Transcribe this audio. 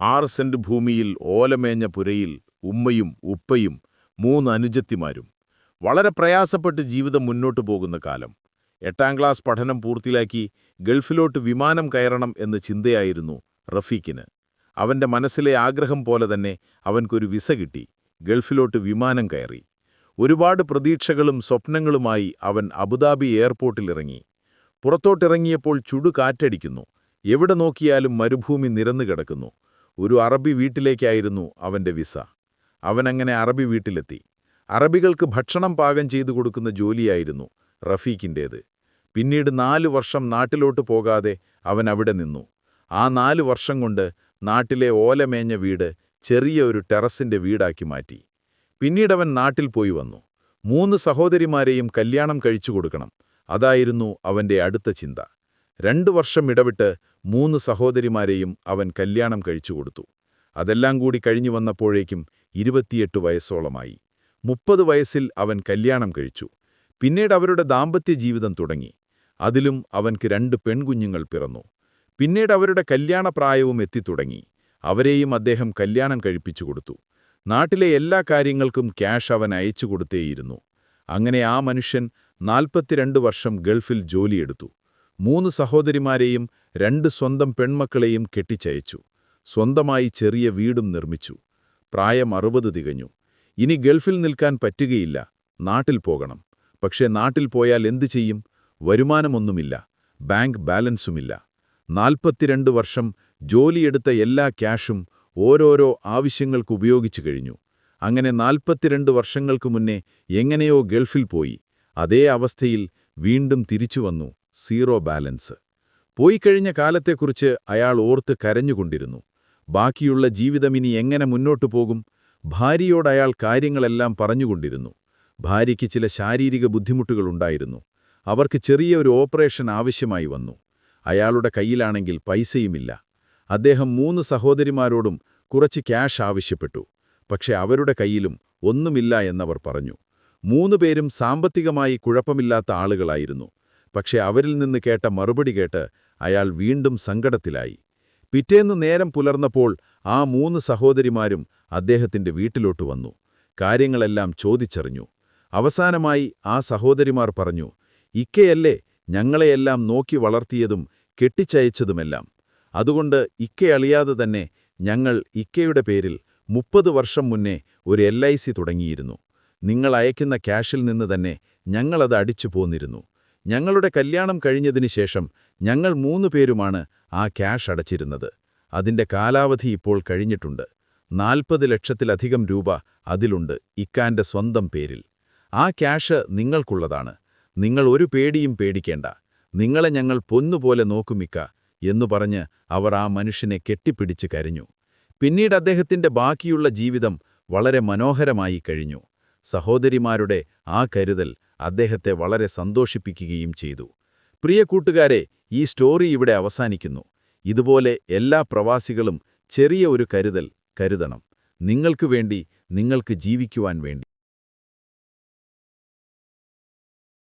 ആറ് സെന്റ് ഭൂമിയിൽ ഓലമേഞ്ഞ പുരയിൽ ഉമ്മയും ഉപ്പയും മൂന്ന് അനുജത്തിമാരും. വളരെ പ്രയാസപ്പെട്ട് ജീവിതം മുന്നോട്ടു പോകുന്ന കാലം. എട്ടാം ക്ലാസ് പഠനം പൂർത്തിയാക്കി ഗൾഫിലോട്ട് വിമാനം കയറണം എന്ന ചിന്തയായിരുന്നു റഫീഖിന്. അവന്റെ മനസ്സിലെ ആഗ്രഹം പോലെ തന്നെ അവൻക്കൊരു വിസ കിട്ടി ഗൾഫിലോട്ട് വിമാനം കയറി. ഒരുപാട് പ്രതീക്ഷകളും സ്വപ്നങ്ങളുമായി അവൻ അബുദാബി എയർപോർട്ടിലിറങ്ങി പുറത്തോട്ടിറങ്ങിയപ്പോൾ ചുടുകാറ്റടിക്കുന്നു എവിടെ നോക്കിയാലും മരുഭൂമി നിരന്നു കിടക്കുന്നു. ഒരു അറബി വീട്ടിലേക്കായിരുന്നു അവന്റെ വിസ. അവനങ്ങനെ അറബി വീട്ടിലെത്തി. അറബികൾക്ക് ഭക്ഷണം പാകം ചെയ്തു കൊടുക്കുന്ന ജോലിയായിരുന്നു റഫീഖിന്റേത് പിന്നീട് നാലു വർഷം നാട്ടിലോട്ട് പോകാതെ അവൻ അവിടെ നിന്നു. ആ നാലു വർഷം കൊണ്ട് നാട്ടിലെ ഓലമേഞ്ഞ വീട് ചെറിയ ഒരു ടെറസിന്റെ വീടാക്കി മാറ്റി. പിന്നീട് അവൻ നാട്ടിൽ പോയി വന്നു. മൂന്ന് സഹോദരിമാരെയും കല്യാണം കഴിച്ചു കൊടുക്കണം. അതായിരുന്നു അവന്റെ അടുത്ത ചിന്ത. രണ്ടു വർഷം ഇടവിട്ട് മൂന്ന് സഹോദരിമാരെയും അവൻ കല്യാണം കഴിച്ചു കൊടുത്തു. അതെല്ലാം കൂടി കഴിഞ്ഞു വന്നപ്പോഴേക്കും ഇരുപത്തിയെട്ട് വയസ്സോളമായി. മുപ്പത് വയസ്സിൽ അവൻ കല്യാണം കഴിച്ചു. പിന്നീട് അവരുടെ ദാമ്പത്യ ജീവിതം തുടങ്ങി. അതിലും അവൻക്ക് രണ്ട് പെൺകുഞ്ഞുങ്ങൾ പിറന്നു. പിന്നീട് അവരുടെ കല്യാണപ്രായവും എത്തിത്തുടങ്ങി അവരെയും അദ്ദേഹം കല്യാണം കഴിപ്പിച്ചു കൊടുത്തു. നാട്ടിലെ എല്ലാ കാര്യങ്ങൾക്കും ക്യാഷ് അവൻ അയച്ചു കൊടുത്തേയിരുന്നു. അങ്ങനെ ആ മനുഷ്യൻ നാൽപ്പത്തിരണ്ട് വർഷം ഗൾഫിൽ ജോലിയെടുത്തു മൂന്ന് സഹോദരിമാരെയും രണ്ട് സ്വന്തം പെൺമക്കളെയും കെട്ടിച്ചയച്ചു. സ്വന്തമായി ചെറിയ വീടും നിർമ്മിച്ചു. പ്രായം അറുപത് തികഞ്ഞു. ഇനി ഗൾഫിൽ നിൽക്കാൻ പറ്റുകയില്ല. നാട്ടിൽ പോകണം. പക്ഷേ നാട്ടിൽ പോയാൽ എന്തു ചെയ്യും? വരുമാനമൊന്നുമില്ല. ബാങ്ക് ബാലൻസുമില്ല. നാൽപ്പത്തിരണ്ട് വർഷം ജോലിയെടുത്ത എല്ലാ ക്യാഷും ഓരോരോ ആവശ്യങ്ങൾക്ക് ഉപയോഗിച്ചു കഴിഞ്ഞു. അങ്ങനെ നാൽപ്പത്തിരണ്ട് വർഷങ്ങൾക്കു മുന്നേ എങ്ങനെയോ ഗൾഫിൽ പോയി. അതേ അവസ്ഥയിൽ വീണ്ടും തിരിച്ചുവന്നു സീറോ ബാലൻസ്. പോയി പോയിക്കഴിഞ്ഞ കാലത്തെക്കുറിച്ച് അയാൾ ഓർത്ത് കരഞ്ഞുകൊണ്ടിരുന്നു. ബാക്കിയുള്ള ജീവിതമിനി എങ്ങനെ മുന്നോട്ടു പോകും? ഭാര്യയോട് അയാൾ കാര്യങ്ങളെല്ലാം പറഞ്ഞുകൊണ്ടിരുന്നു. ഭാര്യയ്ക്ക് ചില ശാരീരിക ബുദ്ധിമുട്ടുകളുണ്ടായിരുന്നു അവർക്ക് ചെറിയ ഒരു ഓപ്പറേഷൻ ആവശ്യമായി വന്നു. അയാളുടെ കയ്യിലാണെങ്കിൽ പൈസയുമില്ല. അദ്ദേഹം മൂന്ന് സഹോദരിമാരോടും കുറച്ച് ക്യാഷ് ആവശ്യപ്പെട്ടു. പക്ഷെ അവരുടെ കയ്യിലും ഒന്നുമില്ല എന്നവർ പറഞ്ഞു. മൂന്നു പേരും സാമ്പത്തികമായി കുഴപ്പമില്ലാത്ത ആളുകളായിരുന്നു. പക്ഷെ അവരിൽ നിന്ന് കേട്ട മറുപടി കേട്ട് അയാൾ വീണ്ടും സങ്കടത്തിലായി. പിറ്റേന്ന് നേരം പുലർന്നപ്പോൾ ആ മൂന്ന് സഹോദരിമാരും അദ്ദേഹത്തിന്റെ വീട്ടിലോട്ട് വന്നു. കാര്യങ്ങളെല്ലാം ചോദിച്ചറിഞ്ഞു. അവസാനമായി ആ സഹോദരിമാർ പറഞ്ഞു ഇക്കയല്ലേ ഞങ്ങളെയെല്ലാം നോക്കി വളർത്തിയതും കെട്ടിച്ചയച്ചതുമെല്ലാം. അതുകൊണ്ട് ഇക്കയളിയാതെ തന്നെ ഞങ്ങൾ ഇക്കയുടെ പേരിൽ മുപ്പത് വർഷം മുന്നേ ഒരു എൽ തുടങ്ങിയിരുന്നു. നിങ്ങൾ അയക്കുന്ന ക്യാഷിൽ നിന്ന് തന്നെ ഞങ്ങളത് അടിച്ചു പോന്നിരുന്നു. ഞങ്ങളുടെ കല്യാണം കഴിഞ്ഞതിന് ശേഷം ഞങ്ങൾ മൂന്നു പേരുമാണ് ആ ക്യാഷ് അടച്ചിരുന്നത്. അതിന്റെ കാലാവധി ഇപ്പോൾ കഴിഞ്ഞിട്ടുണ്ട്. നാൽപ്പത് ലക്ഷത്തിലധികം രൂപ അതിലുണ്ട് ഇക്കാന്റെ സ്വന്തം പേരിൽ. ആ ക്യാഷ് നിങ്ങൾക്കുള്ളതാണ്. നിങ്ങൾ ഒരു പേടിയും പേടിക്കേണ്ട. നിങ്ങളെ ഞങ്ങൾ പൊന്നുപോലെ നോക്കുമിക്ക എന്നു പറഞ്ഞ് അവർ ആ മനുഷ്യനെ കെട്ടിപ്പിടിച്ച് കരഞ്ഞു. പിന്നീട് അദ്ദേഹത്തിന്റെ ബാക്കിയുള്ള ജീവിതം വളരെ മനോഹരമായി കഴിഞ്ഞു. സഹോദരിമാരുടെ ആ കരുതൽ അദ്ദേഹത്തെ വളരെ സന്തോഷിപ്പിക്കുകയും ചെയ്തു. പ്രിയ കൂട്ടുകാരെ ഈ സ്റ്റോറി ഇവിടെ അവസാനിക്കുന്നു. ഇതുപോലെ എല്ലാ പ്രവാസികളും ചെറിയ ഒരു കരുതൽ കരുതണം. നിങ്ങൾക്കു വേണ്ടി നിങ്ങൾക്ക് ജീവിക്കുവാൻ വേണ്ടി.